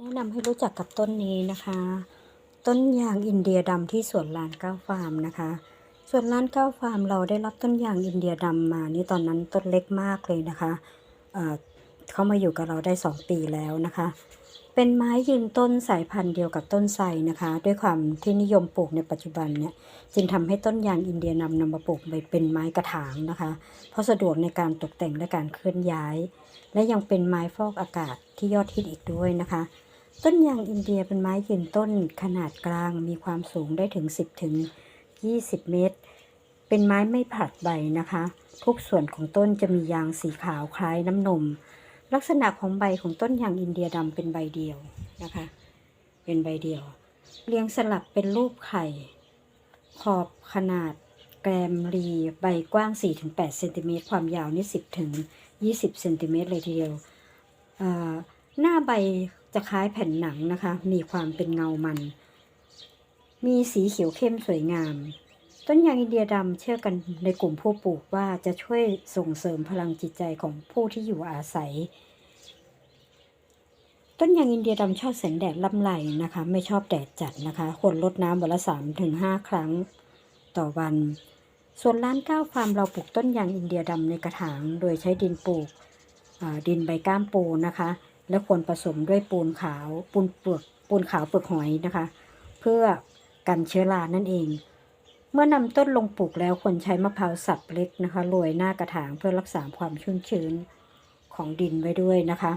แนะนำให้รู้จักกับต้นนี้นะคะ ต้นยางอินเดียดำที่สวนลานเก้าฟาร์มนะคะสวนลานเก้าฟาร์มเราได้รับต้นยางอินเดียดำมานี่ตอนนั้นต้นเล็กมากเลยนะคะเเขามาอยู่กับเราได้ 2 ปีแล้วนะคะ เป็นไม้ยืนต้นสายพันธุ์เดียวกับต้นไทรนะคะ ด้วยความที่นิยมปลูกในปัจจุบันเนี่ยจึงทำให้ต้นยางอินเดียนำนำมาปลูกไปเป็นไม้กระถางนะคะ เพราะสะดวกในการตกแต่งและการเคลื่อนย้าย และยังเป็นไม้ฟอกอากาศที่ยอดฮิตอีกด้วยนะคะ ต้นยางอินเดียเป็นไม้ยืนต้นขนาดกลางมีความสูงได้ถึง 10 ถึง 20 เมตร เป็นไม้ไม่ผลัดใบนะคะ ทุกส่วนของต้นจะมียางสีขาวคล้ายน้ำนม ลักษณะของใบของต้นยางอินเดียดำเป็นใบเดียวนะคะ เป็นใบเดียว เรียงสลับเป็นรูปไข่ ขอบขนาดแกรมรีใบกว้าง 4-8 เซนติเมตรความยาวนี่ 10ถึง20 เซนติเมตรเลยทีเดียวหน้าใบ จะคล้ายแผ่นหนังนะคะ มีความเป็นเงามัน มีสีเขียวเข้มสวยงาม ต้นยางอินเดียดำเชื่อกันในกลุ่มผู้ปลูกว่าจะช่วยส่งเสริมพลังจิตใจของผู้ที่อยู่อาศัย ต้นยางอินเดียดำชอบแสงแดดลำไหลนะคะ ไม่ชอบแดดจัดนะคะ ควรลดน้ำวันละสามถึงห้าครั้งต่อวัน ส่วนร้านก้าวฟาร์มเราปลูกต้นยางอินเดียดำในกระถาง โดยใช้ดินปลูกดินใบก้ามปูนะคะ และควรผสมด้วยปูนขาวปูนเปลือกปูนขาวเปลือกหอยนะคะ เพื่อกันเชื้อรานั่นเอง เมื่อนำต้นลงปลูกแล้วควรใช้มะพร้าวสับเล็กนะคะโรยหน้ากระถางเพื่อรักษาความชุ่มชื้นของดินไว้ด้วยนะคะ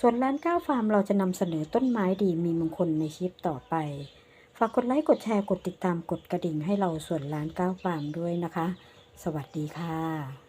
ส่วนร้านก้าวฟาร์มเราจะนำเสนอต้นไม้ดีมีมงคลในคลิปต่อไป ฝากกดไลค์กดแชร์กดติดตามกดกระดิ่งให้เราส่วนร้านก้าวฟาร์มด้วยนะคะ สวัสดีค่ะ